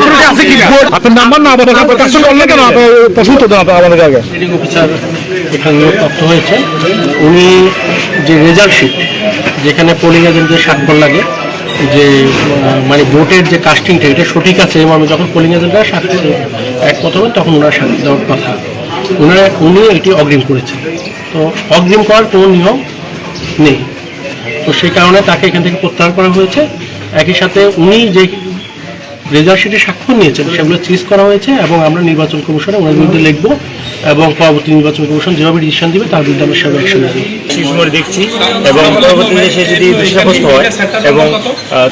Authority আছে কি? আপনার নাম্বার না আমাদের কাছে করলেন কেন আপনার প্রশ্ন তো দেন আমাদের আগে? অফিসার এখানে তথ্য হয়েছে। উনি যে রেজাল্ট শিট যেখানে পোলিং এজেন্টের স্বাক্ষর লাগে যে মানে ভোটের যে কাস্টিংটা এটা সঠিক আছে এবং আমি যখন পোলিং এজেন্টরা স্বাক্ষর এক কথা বলেন তখন ওনার স্বাক্ষর দেওয়ার কথা। ওনারা উনি এটি অগ্রিম করেছেন। তো অগ্রিম করার কোনো নিয়ম নেই। তো সেই কারণে তাকে এখান থেকে প্রত্যাহার করা হয়েছে। একই সাথে উনি যে রেজাল্ট শিটে স্বাক্ষর নিয়েছেন, সেগুলো চিজ করা হয়েছে এবং আমরা নির্বাচন কমিশনে ওনার বিরুদ্ধে লিখব এবং পরবর্তী নির্বাচন কমিশন যেভাবে ডিসিশন দিবে তার বিরুদ্ধে আমরা সেভাবে অ্যাকশন নেব সেই দেখছি। এবং পরবর্তীতে সে যদি দোষী সাব্যস্ত হয় এবং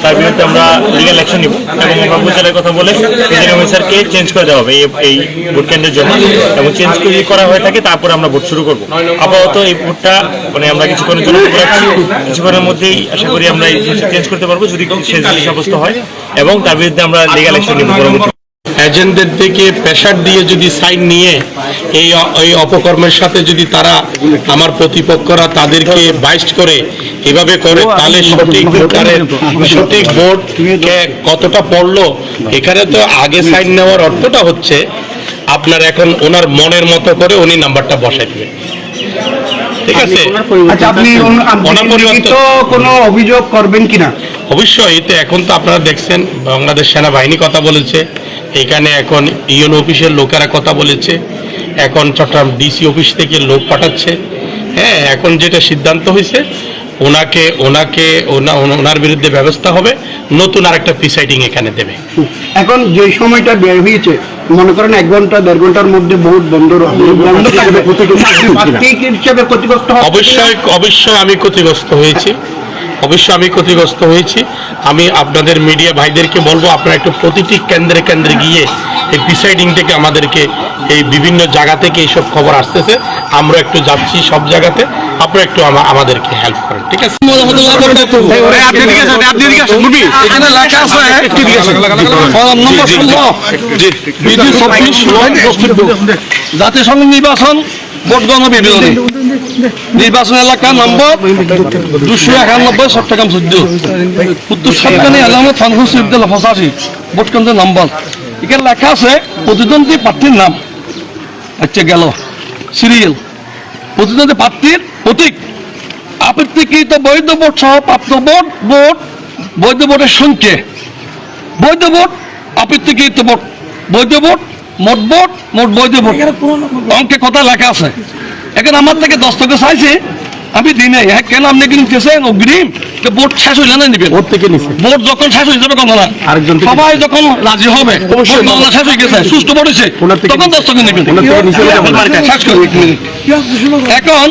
তার বিরুদ্ধে আমরা লিগাল অ্যাকশন নিব এবং কর্মচারীর কথা বলে রিটার্নিং অফিসারকে চেঞ্জ করে দেওয়া হবে এই ভোট কেন্দ্রের জন্য। এবং চেঞ্জ করে যদি করা হয়ে থাকে তারপরে আমরা ভোট শুরু করব। আপাতত এই ভোটটা মানে আমরা কিছুক্ষণের জন্য রাখছি। কিছুক্ষণের মধ্যেই আশা করি আমরা এই চেঞ্জ করতে পারব। যদি সে দোষী সাব্যস্ত হয় এবং তার বিরুদ্ধে আমরা লিগাল অ্যাকশন নিব পরবর্তী এজেন্টদের থেকে প্রেশার দিয়ে যদি সাইন নিয়ে এই এই অপকর্মের সাথে যদি তারা আমার প্রতিপক্ষরা তাদেরকে বাইস্ট করে এভাবে করে তাহলে সঠিক ভোটারের সঠিক ভোট কতটা পড়ল এখানে তো আগে সাইন নেওয়ার অর্থটা হচ্ছে আপনার এখন ওনার মনের মতো করে উনি নাম্বারটা বসাই দেবে ঠিক আছে? আচ্ছা আপনি কোনো অভিযোগ করবেন কিনা? অবশ্যই তো এখন তো আপনারা দেখছেন বাংলাদেশ সেনাবাহিনী কথা বলেছে। এখানে এখন ইউএন অফিসের লোকেরা কথা বলেছে। এখন চট্টগ্রাম ডিসি অফিস থেকে লোক পাঠাচ্ছে। হ্যাঁ এখন যেটা সিদ্ধান্ত হয়েছে ওনাকে ওনাকে ওনার বিরুদ্ধে ব্যবস্থা হবে। নতুন আরেকটা প্রিসাইডিং এখানে দেবে। এখন যে সময়টা বের হয়েছে মনে করেন এক ঘণ্টা দেড় ঘণ্টার মধ্যে বহুত বন্ধ অবশ্যই অবশ্যই আমি ক্ষতিগ্রস্ত হয়েছি। অবশ্যই আমি ক্ষতিগ্রস্ত হয়েছি আমি আপনাদের মিডিয়া ভাইদেরকে বলব আপনারা একটু প্রতিটি কেন্দ্রে কেন্দ্রে গিয়ে এই প্রিসাইডিং থেকে আমাদেরকে এই বিভিন্ন জায়গা থেকে এইসব খবর আসতেছে আমরা একটু যাচ্ছি সব জায়গাতে আপনারা একটু আমাদেরকে হেল্প করেন ঠিক আছে জাতিসংঘ নির্বাচন নির্বাচন এলাকা নম্বর দুশো একানব্বই চোদ্দ। উত্তর সরকারি আলামত ফানহুস বিদ্যালয় পঁচাশি ভোট নম্বর। এখানে লেখা আছে, প্রতিদ্বন্দ্বী প্রার্থীর নাম। আচ্ছা গেল। সিরিয়াল। প্রতিদ্বন্দ্বী প্রার্থীর প্রতীক। আপত্তিকৃত বৈধ ভোট সহ প্রাপ্ত ভোট ভোট, বৈধ ভোটের সংখ্যা। বৈধ ভোট, আপত্তিকৃত ভোট, বৈধ ভোট মোট ভোট মোট বৈধ ভোট। অঙ্কে কথা লেখা আছে। এখন আমার থেকে দশ টাকা চাইছে আমি দিই নাই। হ্যাঁ কেন আপনি কিন্তু অগ্রিম। ভোট শেষ হইলে না নিবেন ভোট থেকে নিছে। ভোট যখন শেষ হয়ে যাবে আরেকজন সবাই যখন রাজি হবে। গণনা শেষ হয়ে গেছে সুস্থ তখন দশ টাকা নিবেন। এখন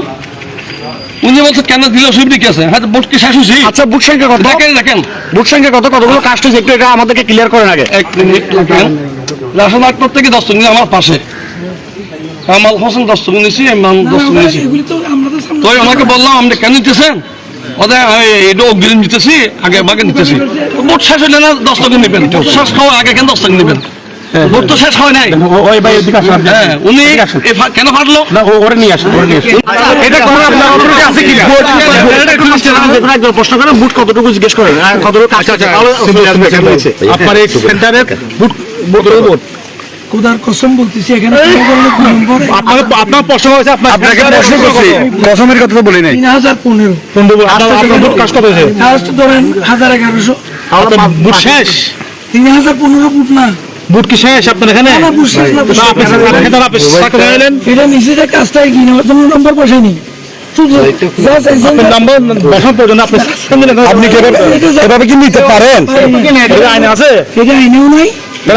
উনি বলছে কেন দিল অসুবিধা কি আছে? হ্যাঁ ভোট কি শেষ হয়েছে আচ্ছা বুট সংখ্যা কত? দেখেন দেখেন। বুট সংখ্যা কত? কতগুলো কাস্ট হয়েছে একটু এটা আমাদেরকে ক্লিয়ার করেন আগে। এক মিনিট রাশন আক্তার থেকে দশ টাকা আমার পাশে। কামাল হোসেন দশ টুকু নিয়েছি আমি দশ টুকু নিয়েছি তো ওনাকে বললাম আপনি কেন নিতেছেন? ওদের এটা অগ্রিম নিতেছি আগে বাগে নিতেছি। ভোট শেষ হলে না দশ টাকা নেবেন। ভোট শেষ খাওয়ার আগে কেন দশ টাকা নেবেন? ভোট তো শেষ হয় নাই। ওই ভাই এদিকে আসুন হ্যাঁ উনি কেন ফাটলো না ওরে নিয়ে আসুন ওরে নিয়ে আসুন। এটা কোনো আপনার অথরিটি আছে কি? একজন প্রশ্ন করেন বুট কতটুকু জিজ্ঞেস করেন আর কতটুকু তাহলে হয়েছে আপনার এই সেন্টারের বুট বুট বুট খুদার কসম বলতেছি এখানে কোনো ধরনের দুই নম্বর? আপনার আপনার প্রশ্ন হয়েছে আপনাকে প্রশ্ন করছি কসমের কথা তো বলি নাই। তিন হাজার পনেরো। আপনার বুট কাজ কত হয়েছে? লাস্ট ধরেন হাজার এগারোশো। বুট শেষ। তিন হাজার না। বুট কি শেষ আপনার এখানে। এটা নম্বর পয়সা নেই আপনি কি নিতে পারেন? এটা আইনে আছে? এটা আইনেও নাই।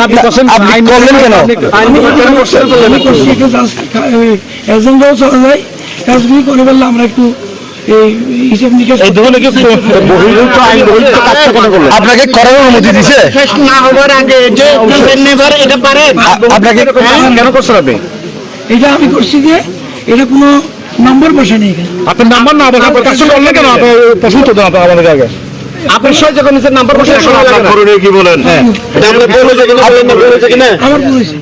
আপনি আপনি করলেন কেন? করছি এজেন্টরাও চলে যায়। কাজগুলি করে ফেললে আমরা একটু আপনাকে করার অনুমতি দিছে? না হবার আগে যে এটা পারে। আপনাকে কেন করছেন আপনি? এটা আমি করছি যে এটা কোনো নম্বর বসে নেই আপনার নাম্বার না আপনার কাছে কেন? আপনার প্রশ্ন তো আপনার আমাদের আগে। আপনার সহ যখন নাম্বার বসে কি বলেন? আমার বলেছে।